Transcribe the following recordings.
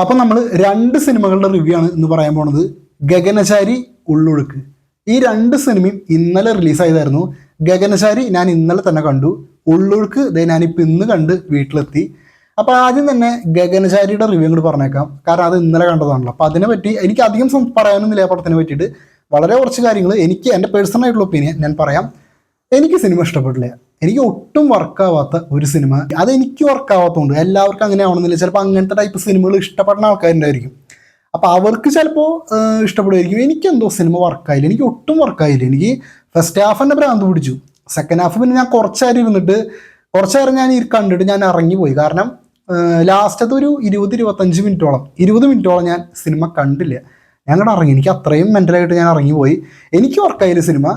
അപ്പം നമ്മൾ രണ്ട് സിനിമകളുടെ റിവ്യൂ ആണ് എന്ന് പറയാൻ പോണത്. ഗഗനചാരി ഉള്ളൊഴുക്ക്. ഈ രണ്ട് സിനിമയും ഇന്നലെ റിലീസായതായിരുന്നു ഗഗനചാരി ഞാൻ ഇന്നലെ തന്നെ കണ്ടു. ഉള്ളൊഴുക്ക് ദേ ഞാനിപ്പോൾ ഇന്ന് കണ്ട് വീട്ടിലെത്തി. അപ്പോൾ ആദ്യം തന്നെ ഗഗനചാരിയുടെ റിവ്യൂ കൂടി പറഞ്ഞേക്കാം. കാരണം അത് ഇന്നലെ കണ്ടതാണല്ലോ. അപ്പോൾ അതിനെ പറ്റി എനിക്ക് അധികം പറയാനൊന്നുമില്ല ആ പടത്തിനെ പറ്റിയിട്ട്. വളരെ കുറച്ച് കാര്യങ്ങൾ എനിക്ക് എന്റെ പേഴ്സണൽ ആയിട്ടുള്ള ഒപ്പീനിയൻ ഞാൻ പറയാം. എനിക്ക് സിനിമ ഇഷ്ടപ്പെട്ടില്ല. എനിക്ക് ഒട്ടും വർക്കാവാത്ത ഒരു സിനിമ അത് എനിക്ക് വർക്കാവാത്തതുകൊണ്ട് എല്ലാവർക്കും അങ്ങനെ ആവണമെന്നില്ല. ചിലപ്പോൾ അങ്ങനത്തെ ടൈപ്പ് സിനിമകൾ ഇഷ്ടപ്പെടുന്ന ആൾക്കാരുണ്ടായിരിക്കും. അപ്പോൾ അവർക്ക് ചിലപ്പോൾ ഇഷ്ടപ്പെടുമായിരിക്കും. എനിക്കെന്തോ സിനിമ വർക്കായില്ല എനിക്ക് ഒട്ടും വർക്കായില്ല എനിക്ക് ഫസ്റ്റ് ഹാഫ് തന്നെ ഭ്രാന്ത് പിടിച്ചു. സെക്കൻഡ് ഹാഫ് പിന്നെ ഞാൻ കുറച്ചേരം ഇരുന്നിട്ട് കുറച്ചേരം ഞാൻ കണ്ടിട്ട് ഞാൻ ഇറങ്ങിപ്പോയി. കാരണം ലാസ്റ്റത്തെ ഒരു ഇരുപത് ഇരുപത്തഞ്ച് മിനിറ്റോളം ഇരുപത് മിനിറ്റോളം ഞാൻ സിനിമ കണ്ടില്ല. ഞാൻ ഇറങ്ങി. എനിക്ക് അത്രയും മെന്റലായിട്ട് ഞാൻ ഇറങ്ങിപ്പോയി. എനിക്ക് വർക്കായില്ല സിനിമ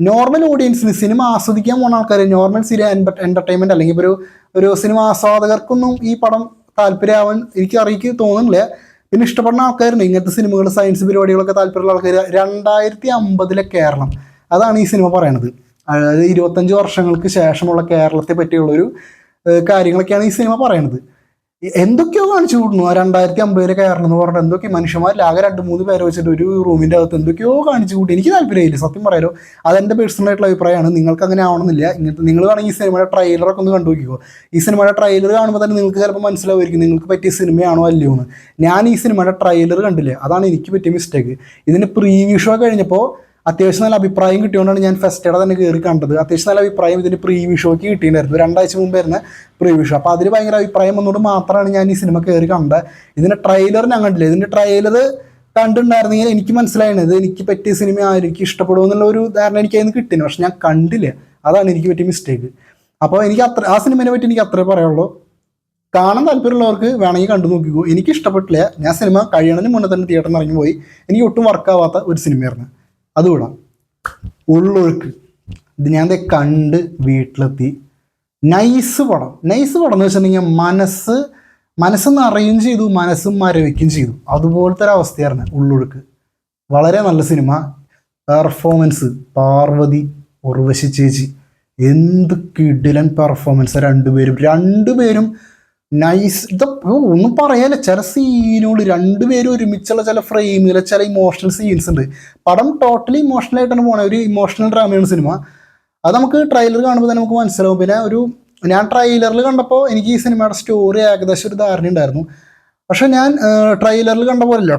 നോർമൽ ഓഡിയൻസിന് സിനിമ ആസ്വദിക്കാൻ പോകുന്ന ആൾക്കാർ നോർമൽ സിനിമ എന്റർടൈൻമെന്റ് അല്ലെങ്കിൽ ഒരു ഒരു സിനിമ ആസ്വാദകർക്കൊന്നും ഈ പടം താല്പര്യമാവാൻ എനിക്ക് അറിയിക്ക് തോന്നുന്നില്ല. പിന്നെ ഇഷ്ടപ്പെടുന്ന ആൾക്കാരുണ്ട്. ഇങ്ങനത്തെ സിനിമകൾ സയൻസ് പരിപാടികളൊക്കെ താല്പര്യമുള്ള ആൾക്കാർ രണ്ടായിരത്തി അമ്പതിലെ കേരളം. അതാണ് ഈ സിനിമ പറയണത്. അതായത് ഇരുപത്തഞ്ച് വർഷങ്ങൾക്ക് ശേഷമുള്ള കേരളത്തെ പറ്റിയുള്ളൊരു കാര്യങ്ങളൊക്കെയാണ് ഈ സിനിമ പറയണത്. എന്തൊക്കെയോ കാണിച്ചു കൂടുന്നു ആ രണ്ടായിരത്തി അമ്പതിലെ കയറണം എന്ന് പറഞ്ഞിട്ട് എന്തൊക്കെ മനുഷ്യന്മാരിൽ ആകെ രണ്ട് മൂന്ന് പേരെ വെച്ചിട്ട് ഒരു റൂമിന്റെ അകത്ത് എന്തൊക്കെയോ കാണിച്ചു കൂട്ടി എനിക്ക് താല്പര്യമില്ല. സത്യം പറയാലോ അതെന്റെ പേഴ്സണൽ ആയിട്ടുള്ള അഭിപ്രായമാണ്. നിങ്ങൾക്ക് അങ്ങനെ ആവണമെന്നില്ല. ഇങ്ങനത്തെ നിങ്ങൾ വേണമെങ്കിൽ ഈ സിനിമയുടെ ട്രെയിലറൊക്കെ ഒന്ന് കണ്ടു നോക്കിക്കോ. ഈ സിനിമയുടെ ട്രെയിലർ കാണുമ്പോൾ തന്നെ നിങ്ങൾക്ക് ചിലപ്പോൾ മനസ്സിലാവുമായിരിക്കും നിങ്ങൾക്ക് പറ്റിയ സിനിമയാണോ അല്ലയോ എന്ന്. ഞാൻ ഈ സിനിമയുടെ ട്രെയിലർ കണ്ടില്ല? അതാണ് എനിക്ക് പറ്റിയ മിസ്റ്റേക്ക് ഇതിന് പ്രീവ്യൂ ഷോ കഴിഞ്ഞപ്പോൾ അത്യാവശ്യം നല്ല അഭിപ്രായം കിട്ടിയോണ്ടാണ് ഞാൻ ഫസ്റ്റേടെ തന്നെ കയറി കണ്ടത്. അത്യാവശ്യം നല്ല അഭിപ്രായം ഇതിന് പ്രീവ്യൂ ഷോക്ക് കിട്ടിയിട്ടുണ്ടായിരുന്നു. രണ്ടാഴ്ച മുമ്പ് വരുന്ന പ്രീവ്യൂ ഷോ അപ്പോൾ അതിൽ ഭയങ്കര അഭിപ്രായം വന്നുകൊണ്ട് മാത്രമാണ് ഞാൻ ഈ സിനിമ കയറി കണ്ടത്. ഇതിന്റെ ട്രെയിലർ ഞാൻ കണ്ടില്ല. ഇതിന്റെ ട്രെയിലർ കണ്ടിട്ടുണ്ടായിരുന്നെങ്കിൽ എനിക്ക് മനസ്സിലായത് ഇത് എനിക്ക് പറ്റിയ സിനിമ ആയിരിക്കും ഇഷ്ടപ്പെടുമോ എന്നുള്ള ഒരു ധാരണ എനിക്ക് അതിന് കിട്ടിന് പക്ഷെ ഞാൻ കണ്ടില്ല. അതാണ് എനിക്ക് പറ്റിയ മിസ്റ്റേക്ക് അപ്പോൾ എനിക്ക് അത്ര ആ സിനിമയെ പറ്റി എനിക്ക് അത്രേ പറയുള്ളൂ കാണാൻ താല്പര്യമുള്ളവർക്ക് വേണമെങ്കിൽ കണ്ടു നോക്കിക്കോ. എനിക്ക് ഇഷ്ടപ്പെട്ടില്ല. ഞാൻ സിനിമ കഴിയണതിന് മുന്നേ തന്നെ തിയേറ്ററിൽ ഇറങ്ങി പോയി. എനിക്ക് ഒട്ടും വർക്കാവാത്ത ഒരു സിനിമയായിരുന്നു അത് വിടാം. ഉള്ളൊഴുക്ക്. ഇത് ഞാൻ കണ്ട് വീട്ടിലെത്തി. നൈസ് പടം. നൈസ് പടം എന്ന് വെച്ചിട്ടുണ്ടെങ്കിൽ മനസ്സ് മനസ്സ് അറിയുകയും ചെയ്തു മനസ്സ് മരവിക്കുകയും ചെയ്തു. അതുപോലത്തെ ഒരു അവസ്ഥയായിരുന്നു ഉള്ളൊഴുക്ക്. വളരെ നല്ല സിനിമ പെർഫോമൻസ് പാർവതി ഉർവശി ചേച്ചി. എന്ത് കിടിലൻ പെർഫോമൻസ് രണ്ടുപേരും. രണ്ടുപേരും നൈസ് ഇത് ഒന്നും പറയാനില്ല ചില സീനുകൾ രണ്ടുപേരും ഒരുമിച്ചുള്ള ചില ഫ്രെയിമുകൾ ചില ഇമോഷണൽ സീൻസ് ഉണ്ട്. പടം ടോട്ടലി ഇമോഷണൽ ആയിട്ടാണ് പോണത് ഒരു ഇമോഷണൽ ഡ്രാമയാണ് സിനിമ അത് നമുക്ക് ട്രെയിലർ കാണുമ്പോൾ തന്നെ നമുക്ക് മനസ്സിലാവും. പിന്നെ ഒരു ഞാൻ ട്രെയിലറിൽ കണ്ടപ്പോൾ എനിക്ക് ഈ സിനിമയുടെ സ്റ്റോറി ഏകദേശം ഒരു ധാരണ ഉണ്ടായിരുന്നു. പക്ഷെ ഞാൻ ട്രെയിലറിൽ കണ്ട പോലല്ല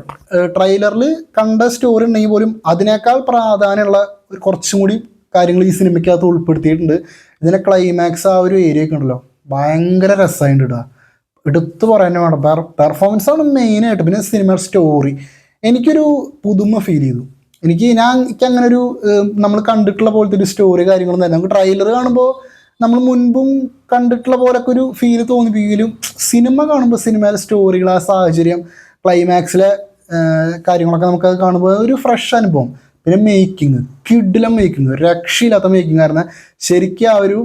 ട്രെയിലറിൽ കണ്ട സ്റ്റോറി ഉണ്ടെങ്കിൽ പോലും അതിനേക്കാൾ പ്രാധാന്യമുള്ള കുറച്ചും കൂടി കാര്യങ്ങൾ ഈ സിനിമയ്ക്കകത്ത് ഉൾപ്പെടുത്തിയിട്ടുണ്ട്. ഇതിന്റെ ക്ലൈമാക്സ് ആ ഒരു ഏരിയ ഒക്കെ ഉണ്ടല്ലോ. ഭയങ്കര രസമായിട്ട് ഇടുക എടുത്തു പറയാൻ വേണം. പെർഫോമൻസ് ആണ് മെയിനായിട്ട് പിന്നെ സിനിമ സ്റ്റോറി എനിക്കൊരു പുതുമ ഫീൽ ചെയ്തു. എനിക്ക് ഞാൻ എനിക്ക് അങ്ങനെ ഒരു നമ്മൾ കണ്ടിട്ടുള്ള പോലത്തെ ഒരു സ്റ്റോറി കാര്യങ്ങളൊന്നും നമുക്ക് ട്രെയിലർ കാണുമ്പോൾ നമ്മൾ മുൻപും കണ്ടിട്ടുള്ള പോലൊക്കെ ഒരു ഫീൽ തോന്നിപ്പിക്കലും സിനിമ കാണുമ്പോൾ സിനിമയിലെ സ്റ്റോറികൾ ആ സാഹചര്യം ക്ലൈമാക്സിലെ കാര്യങ്ങളൊക്കെ നമുക്ക് അത് കാണുമ്പോൾ ഒരു ഫ്രഷ് അനുഭവം. പിന്നെ മേക്കിംഗ് കിഡിലം മേക്കിംഗ് രക്ഷയില്ലാത്ത മേക്കിംഗ് കാരണം ശരിക്കും ആ ഒരു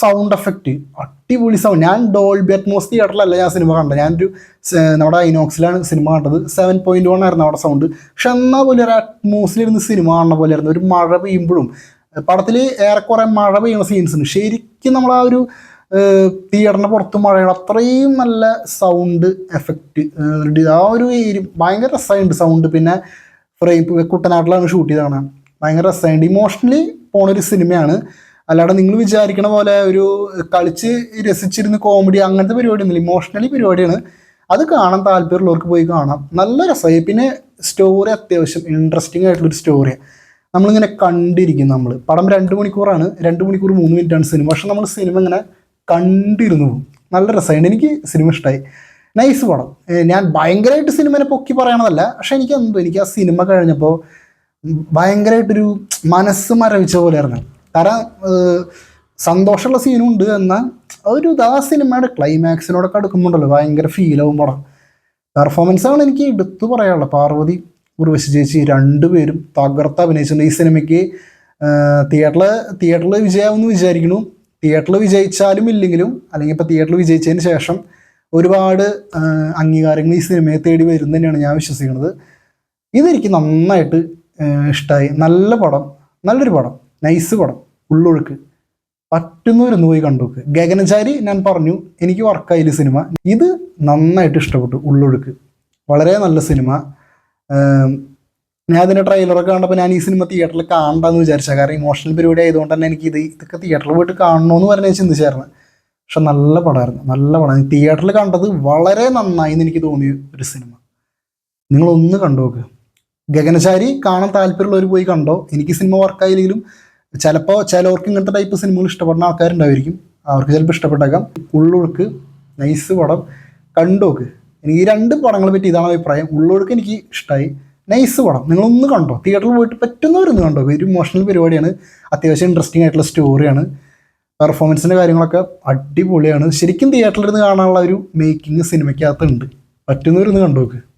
സൗണ്ട് എഫക്റ്റ് അടിപൊളി സൗണ്ട് ഞാൻ ഡോൾബി അറ്റ്മോസ് തിയേറ്ററിലല്ല ഞാൻ സിനിമ കണ്ടത്. ഞാനൊരു നമ്മുടെ ഐനോക്സിലാണ് സിനിമ കണ്ടത്. സെവൻ പോയിന്റ് വൺ ആയിരുന്നു അവിടെ സൗണ്ട് പക്ഷെ എന്നാൽ പോലെ ഒരു അറ്റ്മോസിലിരുന്ന് സിനിമ കാണുന്ന പോലെ ആയിരുന്നു. ഒരു മഴ പെയ്യുമ്പോഴും പടത്തിൽ ഏറെക്കുറെ മഴ പെയ്യുന്ന സീൻസ് ഉണ്ട്. ശരിക്കും നമ്മൾ ആ ഒരു തിയേറ്ററിന് പുറത്ത് മഴയുള്ള അത്രയും നല്ല സൗണ്ട് എഫക്റ്റ് ആ ഒരു ഭയങ്കര രസമുണ്ട് സൗണ്ട് പിന്നെ ഫ്രെയിം കുട്ടനാട്ടിലാണ് ഷൂട്ട് ചെയ്തതാണ്. ഭയങ്കര രസമുണ്ട് ഇമോഷണലി പോണൊരു സിനിമയാണ് അല്ലാതെ നിങ്ങൾ വിചാരിക്കണ പോലെ ഒരു കളിച്ച് രസിച്ചിരുന്ന കോമഡി അങ്ങനത്തെ പരിപാടി ഒന്നുമില്ല. ഇമോഷണലി പരിപാടിയാണ്. അത് കാണാൻ താല്പര്യമുള്ളവർക്ക് പോയി കാണാം. നല്ല രസമായി. പിന്നെ സ്റ്റോറി അത്യാവശ്യം ഇൻട്രസ്റ്റിംഗ് ആയിട്ടുള്ളൊരു സ്റ്റോറിയാണ് നമ്മളിങ്ങനെ കണ്ടിരിക്കും നമ്മൾ പടം രണ്ട് മണിക്കൂറാണ്. രണ്ട് മണിക്കൂർ മൂന്ന് മിനിറ്റാണ് സിനിമ പക്ഷെ നമ്മൾ സിനിമ ഇങ്ങനെ കണ്ടിരുന്നു നല്ല രസമായിട്ട് എനിക്ക് സിനിമ ഇഷ്ടമായി നൈസ് പടം. ഞാൻ ഭയങ്കരമായിട്ട് സിനിമനെ പൊക്കി പറയണതല്ല. പക്ഷെ എനിക്ക് എന്തോ എനിക്ക് ആ സിനിമ കഴിഞ്ഞപ്പോൾ ഭയങ്കരമായിട്ടൊരു മനസ്സ് മരവിച്ച പോലെയായിരുന്നു. കാരണം സന്തോഷമുള്ള സീനും ഉണ്ട് എന്നാൽ ഒരു ആ സിനിമയുടെ ക്ലൈമാക്സിനോടൊക്കെ അടുക്കുമ്പോണ്ടല്ലോ ഭയങ്കര ഫീൽ ആവുമ്പോൾ പെർഫോമൻസ് ആണ് എനിക്ക് എടുത്തു പറയാനുള്ളത്. പാർവതി ഉർവശി ചേച്ചി രണ്ടുപേരും തകർത്ത് അഭിനയിച്ചിട്ടുണ്ട് ഈ സിനിമയ്ക്ക് തിയേറ്ററിൽ തിയേറ്ററിൽ വിജയമാവുമെന്ന് വിചാരിക്കുന്നു. തിയേറ്ററിൽ വിജയിച്ചാലും ഇല്ലെങ്കിലും അല്ലെങ്കിൽ ഇപ്പോൾ തിയേറ്ററിൽ വിജയിച്ചതിന് ശേഷം ഒരുപാട് അംഗീകാരങ്ങൾ ഈ സിനിമയെ തേടി വരും തന്നെയാണ് ഞാൻ വിശ്വസിക്കുന്നത്. ഇതെനിക്ക് നന്നായിട്ട് ഇഷ്ടമായി നല്ല പടം നല്ലൊരു പടം. നൈസ് പടം. ഉള്ളൊഴുക്ക്. പറ്റുന്നവരൊന്ന് പോയി കണ്ടുനോക്ക് ഗഗനചാരി ഞാൻ പറഞ്ഞു എനിക്ക് വർക്കായില്ല സിനിമ? ഇത് നന്നായിട്ട് ഇഷ്ടപ്പെട്ടു ഉള്ളൊഴുക്ക്. വളരെ നല്ല സിനിമ. ഞാൻ അതിന്റെ ട്രെയിലറൊക്കെ കണ്ടപ്പോൾ ഞാൻ ഈ സിനിമ തിയേറ്ററിൽ കാണണ്ടെന്ന് വിചാരിച്ച. കാരണം ഇമോഷണൽ പരിപാടി ആയതുകൊണ്ട് തന്നെ എനിക്ക് ഇത് ഇതൊക്കെ തിയേറ്ററിൽ പോയിട്ട് കാണണമെന്ന് പറഞ്ഞ് ചിന്തിച്ചായിരുന്നു. പക്ഷെ നല്ല പടമായിരുന്നു നല്ല പടം തിയേറ്ററിൽ കണ്ടത് വളരെ നന്നായി എന്ന് എനിക്ക് തോന്നിയ ഒരു സിനിമ. നിങ്ങളൊന്ന് കണ്ടു നോക്ക് ഗഗനചാരി കാണാൻ താല്പര്യമുള്ളവർ പോയി കണ്ടോ? എനിക്ക് സിനിമ വർക്കായില്ലെങ്കിലും ചിലപ്പോൾ ചിലവർക്ക് ഇങ്ങനത്തെ ടൈപ്പ് സിനിമകൾ ഇഷ്ടപ്പെടുന്ന ആൾക്കാരുണ്ടായിരിക്കും. അവർക്ക് ചിലപ്പോൾ ഇഷ്ടപ്പെട്ടേക്കാം. ഉള്ളൊഴുക്ക് നൈസ് പടം കണ്ടോക്ക് എനിക്ക് ഈ രണ്ട് പടങ്ങളെ പറ്റി ഇതാണ് അഭിപ്രായം. ഉള്ളൊഴുക്ക് എനിക്ക് ഇഷ്ടമായി നൈസ് പടം. നിങ്ങളൊന്ന് കണ്ടോ? തിയേറ്ററിൽ പോയിട്ട് പറ്റുന്നവരൊന്ന് കണ്ടോ? ഒരു ഇമോഷണൽ പരിപാടിയാണ്. അത്യാവശ്യം ഇൻട്രസ്റ്റിംഗ് ആയിട്ടുള്ള സ്റ്റോറിയാണ് പെർഫോമൻസിന്റെ കാര്യങ്ങളൊക്കെ അടിപൊളിയാണ്. ശരിക്കും തിയേറ്ററിൽ ഇരുന്ന് കാണാനുള്ള ഒരു മേക്കിംഗ് സിനിമയ്ക്കകത്തുണ്ട് പറ്റുന്നവരൊന്ന് കണ്ടോക്ക്